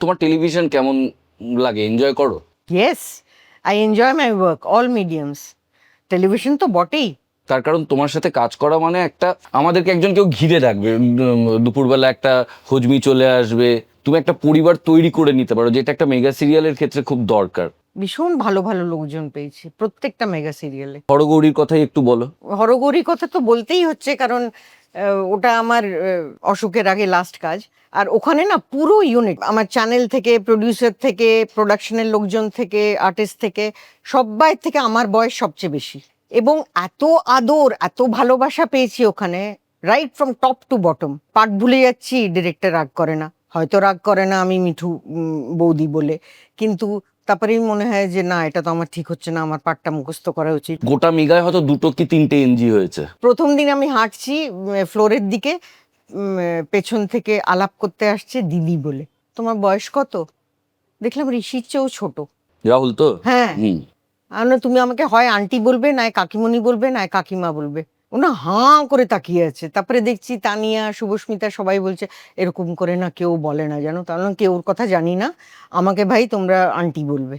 তোমার টেলিভিশন কেমন লাগে? এনজয় করো? Yes I enjoy my work all mediums television তো বটেই। তার কারণ তোমার সাথে কাজ করা মানে একটা আমাদেরকে একজন কেউ ঘিরে রাখবে। দুপুরবেলা একটা হজমি চলে আসবে। তুমি একটা পরিবার তৈরি করে নিতে পারো যেটা একটা মেগা সিরিয়ালের ক্ষেত্রে খুব দরকার। ভীষণ ভালো ভালো লোকজন পেয়েছি প্রত্যেকটা মেগা সিরিয়ালে হরগৌরীর কথাই একটু বলো। হরগৌরী কথা তো বলতেই হচ্ছে কারণ ওটা আমার অসুখের আগে লাস্ট কাজ। আর ওখানে না পুরো ইউনিট আমার চ্যানেল থেকে প্রডিউসার থেকে প্রোডাকশনের লোকজন থেকে আর্টিস্ট থেকে সবাই থেকে আমার বয়স সবচেয়ে বেশি। এবং এত আদর, এত ভালোবাসা পেয়েছি ওখানে right from top to bottom part ভুলে যাচ্ছি ডিরেক্টর রাগ করে না। হয়তো রাগ করে না আমি মিঠু বৌদি বলে। কিন্তু তারপরেই মনে হয় যে না এটা তো আমার ঠিক হচ্ছে না আমার পার্টটা মুখস্থ করা উচিত। গোটা মেগায় হয়তো দুটো কি তিনটে এনজি হয়েছে। প্রথম দিন আমি হাঁটছি ফ্লোরের দিকে পেছন থেকে আলাপ করতে আসছে দিদি বলে। তোমার বয়স কত? দেখলাম ঋষির চেয়েও ছোট। রাহুল তো? হ্যাঁ। তুমি আমাকে হয় আন্টি বলবে নয় কাকিমণি বলবে নয় কাকিমা বলবে। ওনা হাঁ করে তাকিয়ে আছে। তারপরে দেখছি তানিয়া, শুভস্মিতা সবাই বলছে, এরকম করে না কেউ বলে না, জানো? তাহলে কেউ ওর কথা জানি না। আমাকে ভাই তোমরা আন্টি বলবে।